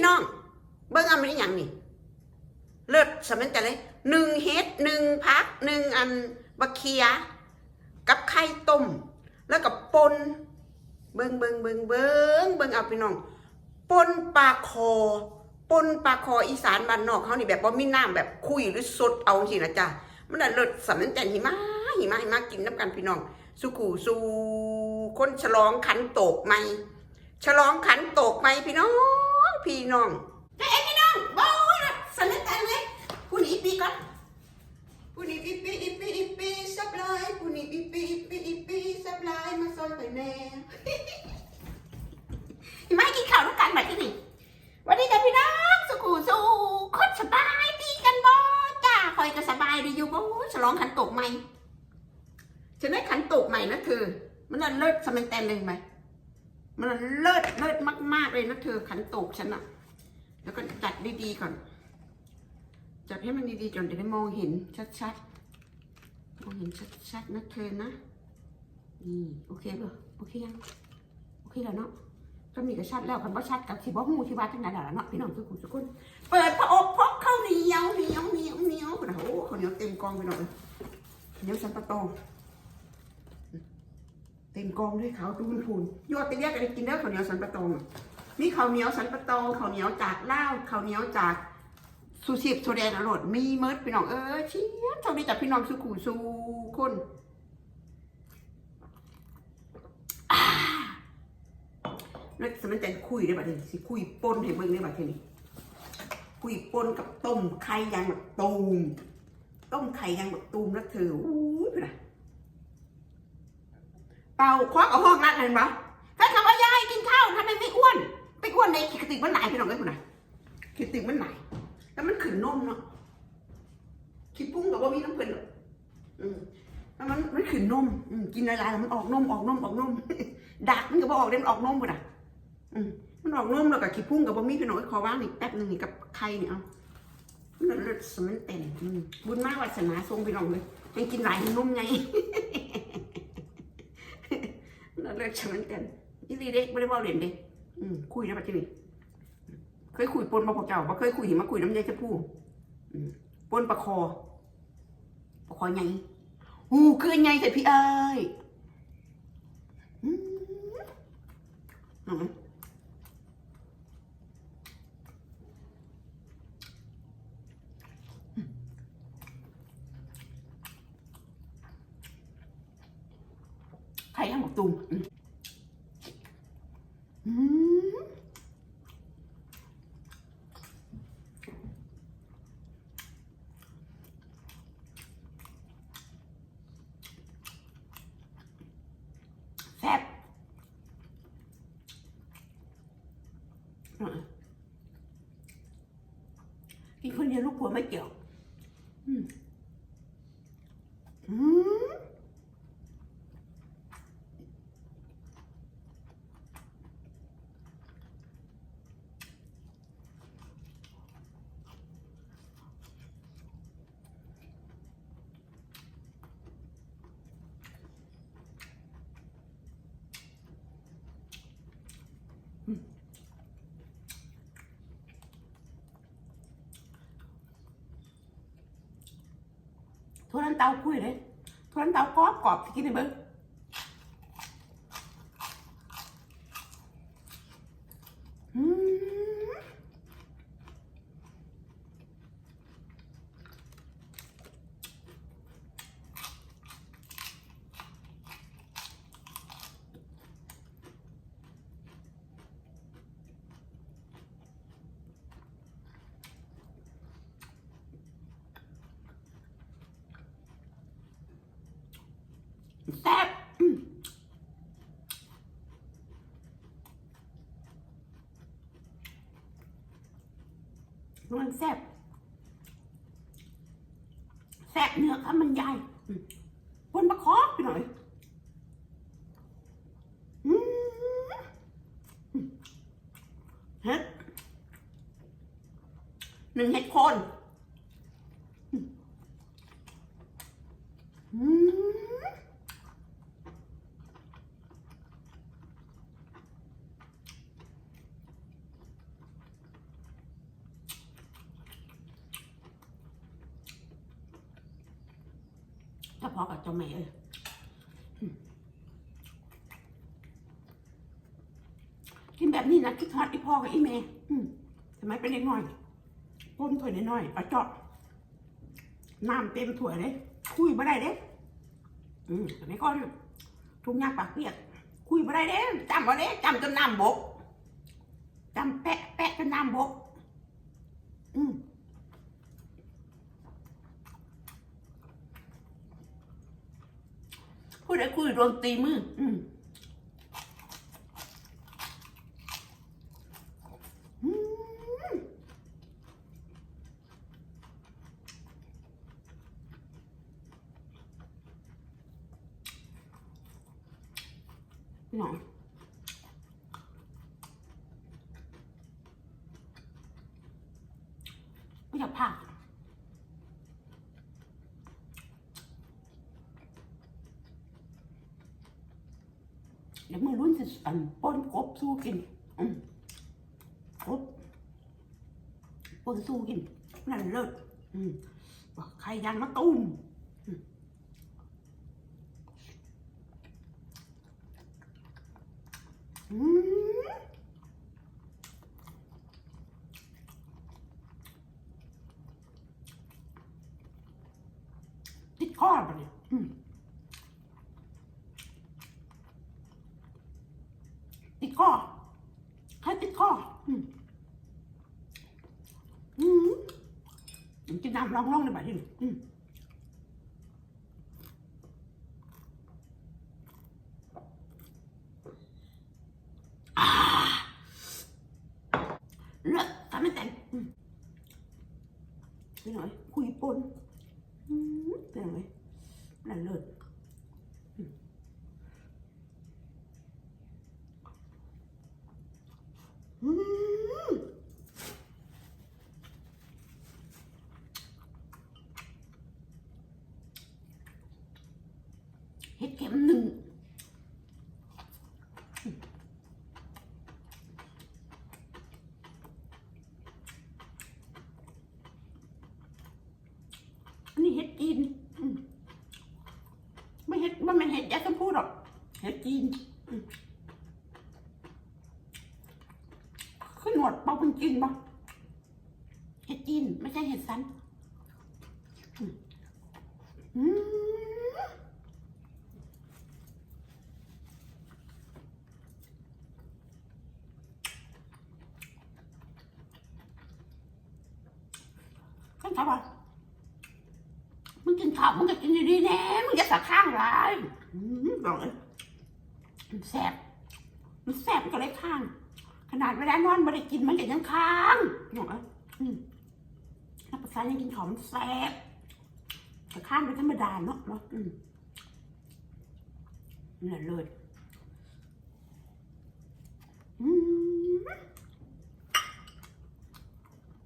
พี่น้อง เบิ้งเอามันอย่างนี่ เลิศสมันจะเลยหนึ่งเฮ็ดหนึ่งพักหนึ่งอันบะเคีย กับไข่ต้ม แล้วกับปนเบิ้งเบิ้งเบิ้งเบิ้งเบิ้งเอาพี่น้องปนปลาคอปนปลาคออีสานบ้านนอกเขานี่แบบว่ามีน้ำแบบคุยหรือสดเอาสินะจ๊ะมันน่ะเลิศสำนักแต่หิมะหิมะหิมะกินน้ำกันพี่น้อง สุขูสูคนฉลองขันโตกไหมฉลองขันโตกไหมพี่น้อง พี่น้องแต่เอ้พี่น้องบอยนะสำนักแต่เลยผู้นี้ปีก่อนผู้นี้ปีปีอีปีอีปีสับลายผู้นี้ปีปีอีปีอีปีสับลายมาซอยไปแน่หิมะกินข้าวด้วยกันแบบนี้วันนี้จ้ะพี่น้องสุขูสู่คนสบายดีกันบ่จ้าคอยก็สบายดีอยู่บ่ฉลองขันโตกใหม่ฉันได้ขันโตกใหม่นะเธอมันน่ะเลิศสมันแตนเลยไหม มันเลิศเลิศมาก ๆ เลยนะเธอขันโตกฉันอะแล้วก็จัดดี ๆ ก่อน จัดให้มันดีๆจนจะได้มองเห็นชัดๆ มองเห็นชัดๆนะเธอนะ นี่โอเคป่ะโอเคยัง โอเคแล้วเนาะก็มีกระชัดแล้วคันว่าชัดกับที่บ่ฮู้ที่ว่าจังได๋ล่ะเนาะพี่น้องทุกคนทุกคน เปิดพระอบพกข้าวเหนียวเหนียวเหนียวเหนียวโอ้โหข้าวเหนียวเต็มกองพี่น้องเลยเหนียวสันปะต ต็มกองด้วยเขาวตูนพูนยอดไปเรียกกันกินเด้อข้าวเหนียวสันปะตองมีข้าวเหนียวสันปะตองข้าวเหนียวจากเลาข้าวเหนียวจากสุชีพโซแดนอร่อยมีเมิดพี่น้องเออเชี่ยโชคดีจากพี่น้องสุขูสุคนแล้วสมันจะคุยได้บัดนี้สิคุยปนให้เบิ่งได้บัดนี้คุยปนกับต้มไข่ยางแบบตูมต้มไข่ยางแบบตูมแล้วเธออู้ยเป็นไร เป่าควักเอาห้องรัดเห็นปะแฟนคำว่ายายกินข้าวทำไมไม่อ้วน ไปอ้วนในขีดติกมันไหนพี่น้องเอ้ยคุณน่ะขีดติกมันไหนแล้วมันขึ้นนมเนาะขีดปุ้งกับว่ามีน้ำเพลินหรอกอืมแล้วมันมันขึ้นนมอืมกินอะไรแล้วมันออกนมออกนมออกนมดักมันก็บออกเด้มันออกนมหมดอะอืมมันออกนมแล้วกับขี้พุ่งกับบะหมี่พี่น้อยขอว่างอีกแป๊บหนึงนี่กับไข่เนี่ยเอามันเลือดสมันเต็มบุญมากวาสนาทรงพี่น้องเลยยังกินหลายนุ่มไง นั่นเลือดสมันเต็มยี่ลีเด็กไม่ได้ว่าเรียนเด็กคุยนะปัจจุบันเคยคุยปนมาพอเก่าบ่เคยคุยหิมาคุยน้ำยาจะพูปนประคอประคอไงหูคือไงแต่พี่เอ้ยอืม เอาไหม ไข่ย่างหมกตุ่มอืมอืมแซ่บอะกินคนเดียวลูกผัวไม่เกี่ยว อืมอืม ทั่วนั้นเตาคุยเลยทั่วนั้นเตากรอบกรอบสิกินได้เบิ้งอืม แซ่บมันแซ่บแซ่บเนื้อครับมันใหญ่บนประคอบไปหน่อยเฮ็ดหนึ่งเฮ็ดคนอืม ก็พอกับเจ้าแม่เอ้ยอืมกินแบบนี้นะคิดฮอดอีพ่อกับอีแม่อืมสมัยเป็นเด็กน้อยก้นถ้วยน้อยๆเอาเจาะน้ำเต็มถ้วยเลย คุยไม่ได้เด้อืมสมัยก่อนทุกอย่างปากเปียก คุยไม่ได้เด้จำเอาเด้จำจนน้ำบกจำแปะแปะจนน้ำบก อืม พูดได้คุยรวมตีมืออืมหนอไม่อยากพัก อันป้นกบสู้กินอืมกบป้นสู้กินนั่นเลิศอืมบอกใครยังมาตุ้มอืมอืมติดคอปะเนี่ย ข้อให้ติดคออืมอืมกินน้ำร้องๆเลยแบบนี้อืมอ่าเลิศทำไม่แต่งอืมไปหน่อย คุยปนอืมไปหน่อยนั่นเลิศอืมอืม เห็ดเข็มหนึ่งอันนี้เห็ดจีนไม่เห็ดว่ามันเห็ดยาชมพูหรอกเห็ดจีนอืมขึ้นหนวดเปาเป็นจีนปะเห็ดจีนไม่ใช่เห็ดสันอืมอืม ข้าง เขาบอกมึงกินข้าวมึงก็กินดีๆแน่มึงอย่าสะข้างไรอืมบอกเลยมันแสบมันแสบมันก็เลยข้าง ขนาดเวลานอนไม่ได้กินมันก็ยังค้างบอกเลยอืมนักภาษายังกินของมันแสบแต่ข้างเป็นธรรมดาเนาะเนาะอืมนี่แหละเลยอืม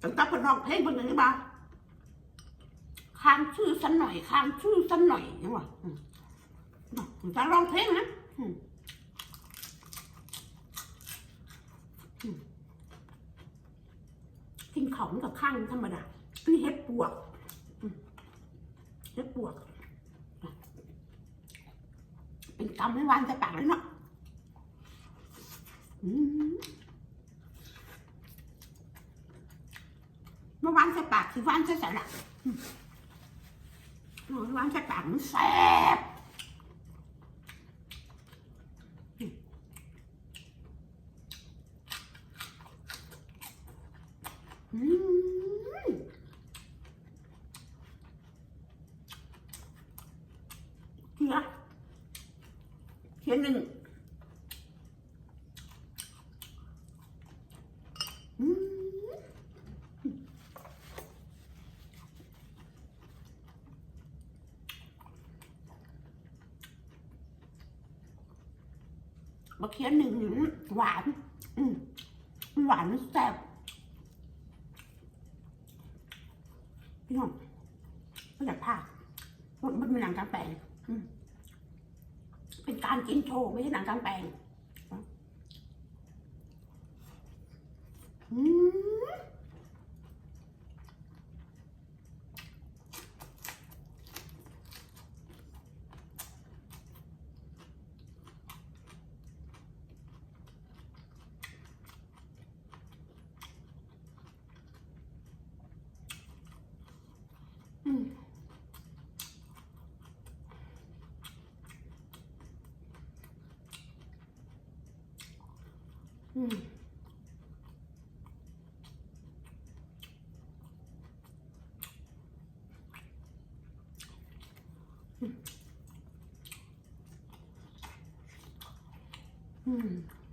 ตั้งแต่คนร้องเพลงคนหนึ่งนี่มา ค้างชื่อสันหน่อยค้างชื่อสันหน่อยยังวะอืมเนาะจะร้องเพลงนะอืมอืมกินของกับข้างธรรมดานี่เห็ดปวกเห็ดปวก เป็นกำไม่วันจะปากเลยเนาะอืมเมื่อวานใส่ปากคือวานใส่สลัด หนูวานแค่ปากมันแสบอืมเขียเขียหนึ่งอืม มะเขือ หนึ่งหวาน หวานแซ่บพี่น้องไม่อยากพลาดมันมันเป็นหนังกลางแปลงเป็นการกินโชว์ไม่ใช่หนังกลางแปลงอืม 음. 음.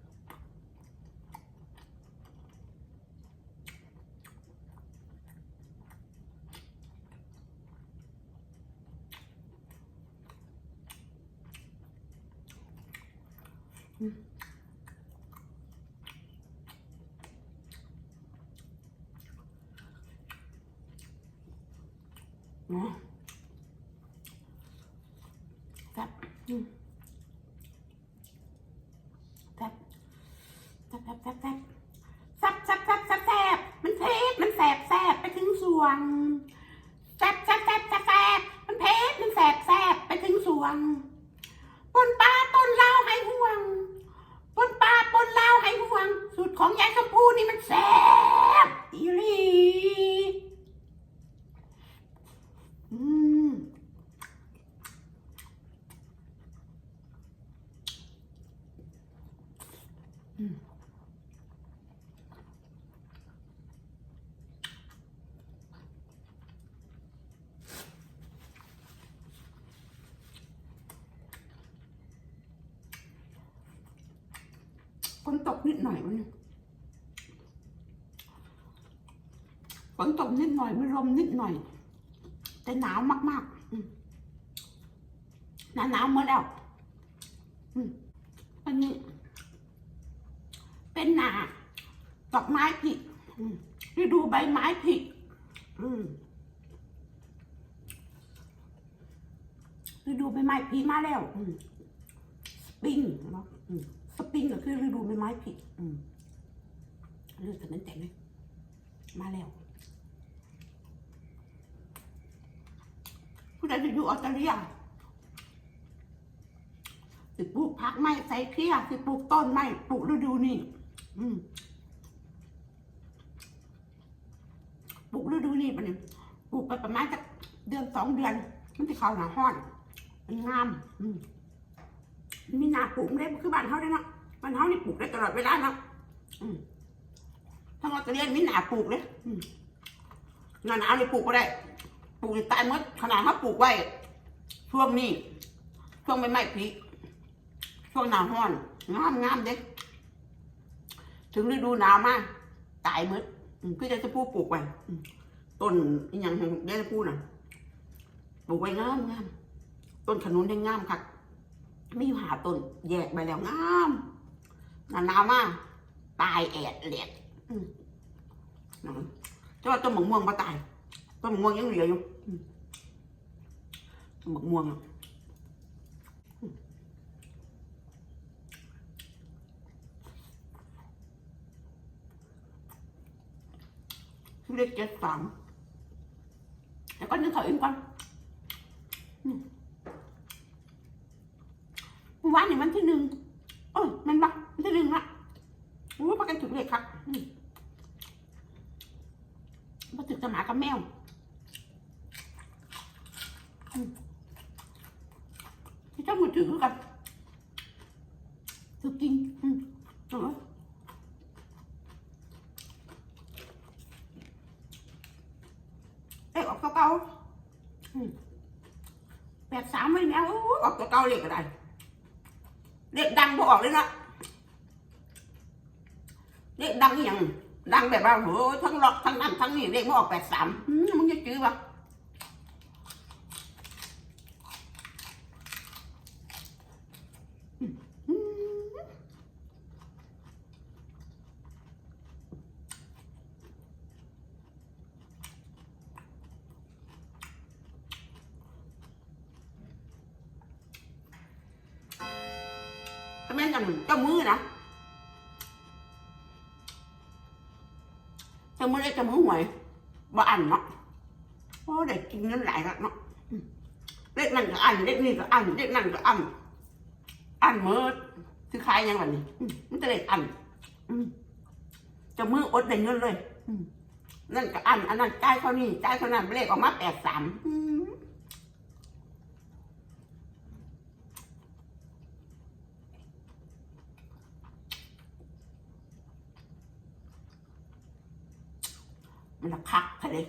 แซ่บแซ่บแซ่บแซ่บแซ่บแซ่บแซ่บแซ่บมันเผ็ดมันแสบแสบไปถึงสวงแซ่บแซ่บแซ่บแซ่บมันเผ็ดมันแสบแสบไปถึงสวงปนปลาปนเหล้าให้ห่วงปนปลาปนเหล้าให้ห่วง สูตรของยายชมพูนี่มันแซ่บอีหลีอืมตก นิดหน่อยวันนี้ฝนตกนิดหน่อยมีลมนิดหน่อย แต่หนาวมากๆอืมหนาวหนาวมดแล้วอันนี้ เป็นหนาดอกไม้ผิฤดูใบไม้ผิฤดูใบไม้ผลิมาแล้วสปริงเนาะ ปริงก็คือฤดูใบไม้ผลิอืมเลือกแต่นั้นแต่เลยมาแล้วผู้ใดจะอยู่ออสเตรเลียสิปลูกผักไม้ใส่เครียสิปลูกต้นไม้ปลูกฤดูนี่ อืมปลูกฤดูนี่ปะเนี่ยปลูกไปประมาณสักเดือนสองเดือน มันจะเข้าหนาห้อนมันงาม อืม มีนาปลูกได้คือบ้านเขาได้เนาะบ้านเขานี่ปลูกได้ตลอดเวลาเนาะถ้าเราจะเรียนมีนาปลูกเลยหนาหนาวนี่ปลูกก็ได้ ปลูกตายมืดขนาดเขาปลูกไว้ช่วงนี้ช่วงไม่ไม่พริช่วงหนาวร้อนงามงามเด็กถึงฤดูหนาวมากตายมดอืมคือจะจะพูดปลูกไว้ต้นอหย่างของยายจะพูดน่ะปลูกไว้งามงามต้นขนุนได้งามค่ะ ไม่อยู่หาต้นแยกไปแล้วงามนานามากตายแอดแหลกอืมนะแต่ว่าต้นหมะม่วงมาตายต้นหมะม่วงยังเหลืออยู่ต้นหมะม่วงเลขเจ็ดสามแล้วก็นึกเขาอิ่มก่อน วานนี่มันที่หนึ่งเอ้ยมันบักมันที่หนึ่งละโอ้ประกันถึงเลขครับอืมาถึงจะหมากับแมวที่เจ้ามือถือกันถือจริงอืมเออเอ้ยออกเก่าอืมแปดสามไม่แมวอู้อกเก่าๆเลขอะไร เลขดังบ่ออกเลยนะเลขดังอย่างดังแบบว่าโหทั้งล็อกทั้งนั่นทั้งนี่เลขบ่ออกแปดสามมึงจะจื้อปะ ทำไมจังเจ้ามือนะเจ้ามือได้เจ้ามือหวยบ่อันเนาะโอ้ได้กินเงินหลายล้วเนาะเลขนั่นก็อันเลขนี่ก็อันเลขนั่นก็อันอันเมื่อคือขายยังไงนี่มันจะเลขอันเจ้ามืออดได้เงินเลยนั่นก็อันอันนั้นจ่ายเท่านี้จ่ายเท่านั้นเลขออกมาแปดสาม มันพักไปเลย